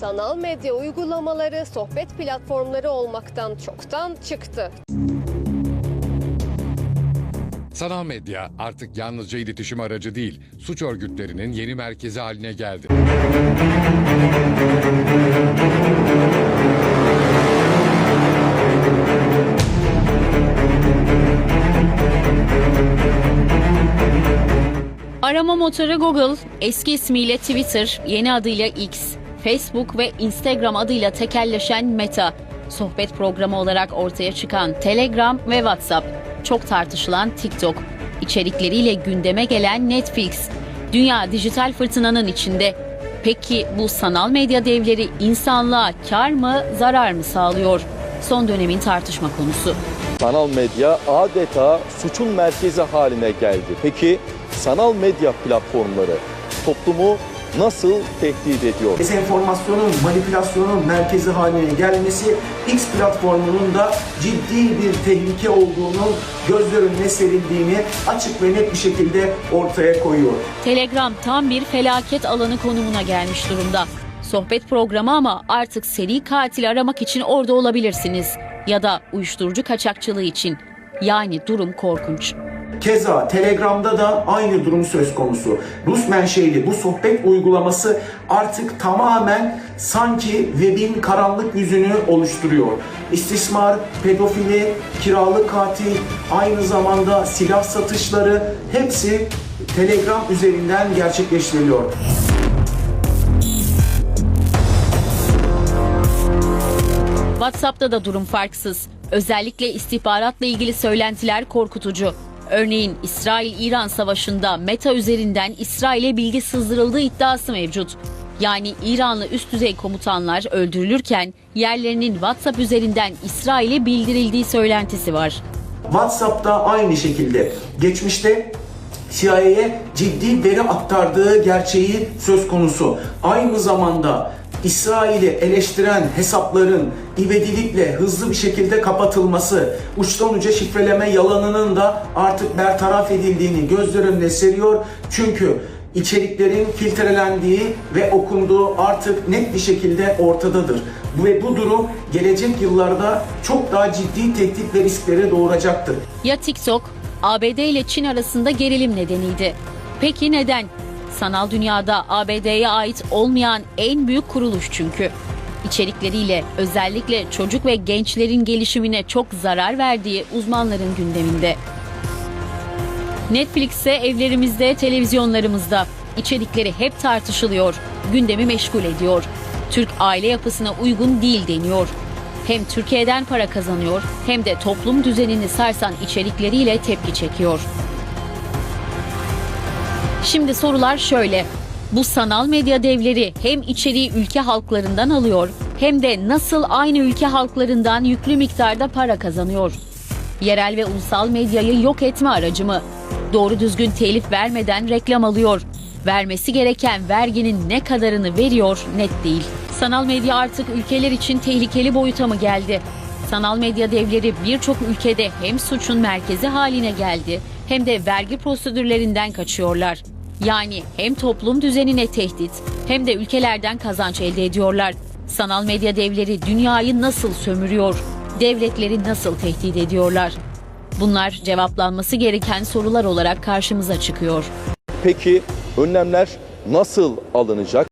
Sanal medya uygulamaları sohbet platformları olmaktan çoktan çıktı. Sanal medya artık yalnızca iletişim aracı değil, suç örgütlerinin yeni merkezi haline geldi. Arama motoru Google, eski ismiyle Twitter, yeni adıyla X, Facebook ve Instagram adıyla tekelleşen Meta, sohbet programı olarak ortaya çıkan Telegram ve WhatsApp, çok tartışılan TikTok, içerikleriyle gündeme gelen Netflix, dünya dijital fırtınanın içinde. Peki bu sanal medya devleri insanlığa kar mı, zarar mı sağlıyor? Son dönemin tartışma konusu. Sanal medya adeta suçun merkezi haline geldi. Peki sanal medya platformları toplumu nasıl tehdit ediyor? dezenformasyonun, manipülasyonun merkezi haline gelmesi X platformunun da ciddi bir tehlike olduğunu gözler önüne serildiğini açık ve net bir şekilde ortaya koyuyor. Telegram tam bir felaket alanı konumuna gelmiş durumda. Sohbet programı ama artık seri katil aramak için orada olabilirsiniz. Ya da uyuşturucu kaçakçılığı için. Yani durum korkunç. Keza Telegram'da da aynı durum söz konusu. Rus menşeli bu sohbet uygulaması artık tamamen sanki webin karanlık yüzünü oluşturuyor. İstismar, pedofili, kiralık katil, aynı zamanda silah satışları hepsi Telegram üzerinden gerçekleştiriliyor. WhatsApp'ta da durum farksız. Özellikle istihbaratla ilgili söylentiler korkutucu. Örneğin İsrail-İran savaşında Meta üzerinden İsrail'e bilgi sızdırıldığı iddiası mevcut. Yani İranlı üst düzey komutanlar öldürülürken yerlerinin WhatsApp üzerinden İsrail'e bildirildiği söylentisi var. WhatsApp'ta aynı şekilde geçmişte CIA'ye ciddi veri aktardığı gerçeği söz konusu. Aynı zamanda İsrail'i eleştiren hesapların ivedilikle hızlı bir şekilde kapatılması, uçtan uca şifreleme yalanının da artık bertaraf edildiğini gözler önüne seriyor. Çünkü içeriklerin filtrelendiği ve okunduğu artık net bir şekilde ortadadır. Ve bu durum gelecek yıllarda çok daha ciddi tehdit ve risklere doğuracaktır. Ya TikTok, ABD ile Çin arasında gerilim nedeniydi. Peki neden? Sanal dünyada ABD'ye ait olmayan en büyük kuruluş çünkü. İçerikleriyle özellikle çocuk ve gençlerin gelişimine çok zarar verdiği uzmanların gündeminde. Netflix ise evlerimizde, televizyonlarımızda. İçerikleri hep tartışılıyor, gündemi meşgul ediyor. Türk aile yapısına uygun değil deniyor. Hem Türkiye'den para kazanıyor hem de toplum düzenini sarsan içerikleriyle tepki çekiyor. Şimdi sorular şöyle. Bu sanal medya devleri hem içeriği ülke halklarından alıyor hem de nasıl aynı ülke halklarından yüklü miktarda para kazanıyor? Yerel ve ulusal medyayı yok etme aracı mı? Doğru düzgün telif vermeden reklam alıyor. Vermesi gereken verginin ne kadarını veriyor net değil. Sanal medya artık ülkeler için tehlikeli boyuta mı geldi? Sanal medya devleri birçok ülkede hem suçun merkezi haline geldi hem de vergi prosedürlerinden kaçıyorlar. Yani hem toplum düzenine tehdit hem de ülkelerden kazanç elde ediyorlar. Sanal medya devleri dünyayı nasıl sömürüyor? Devletleri nasıl tehdit ediyorlar? Bunlar cevaplanması gereken sorular olarak karşımıza çıkıyor. Peki önlemler nasıl alınacak?